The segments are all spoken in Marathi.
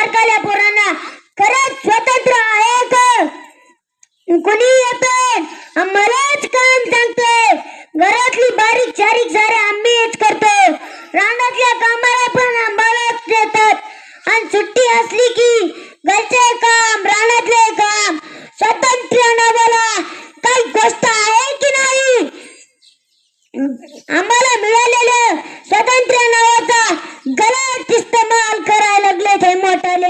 सारख्या पोरांना. खरंच स्वतंत्र आहे का? कुणी येते मलाच काम सांगते घरातली बारीक सारीक सारे आम्हीच करतो रानातल्या कामाला पण आम्हालाच देतात. आणि सुट्टी असली की घरचे काम रानातले काम स्वातंत्र्य नावाला काही गोष्ट आहे की नाही आम्हाला मिळालेलं स्वातंत्र्य नावाचा गलत इस्तेमाल करायला लागले ते मोठाले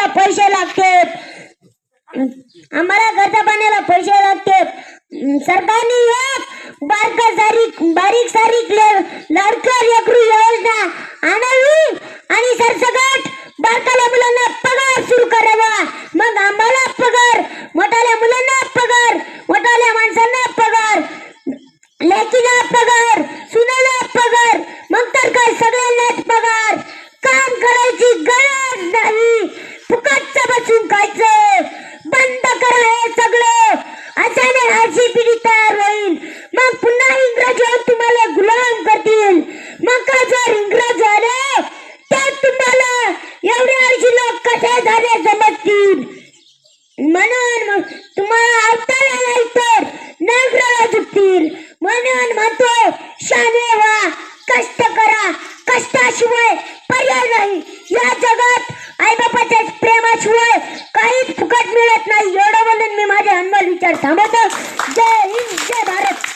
पैसे लागतात. आम्हाला खर्चा पाण्याला पैसे लागतात. सरकारने एक बारका सारीक बारीक सारीक लाडकर एकरू योजना आणावी आणि सरसकट बारकाल्या मुलांना पगार सुरू करावा. मग आम्हाला पगार मोठाल्या मुलांना पगार मोठाल्या माणसांना पगार लेकीला पगार अशाने पिढी तयार होईल मग पुन्हा इंग्रज येऊन तुम्हाला गुलाम करतील. मग का जर इंग्रज आले तर तुम्हाला एवढे अशी लोक कसे झाले समजतील म्हणून तुम्हाला अवताला नाही तर नगराला झुकतील. म्हणून म्हणतो शाने वा कष्ट करा. कष्टाशिवाय पर्याय मी माझे हनुमान विचार थांबवतो. जय हिंद जय भारत.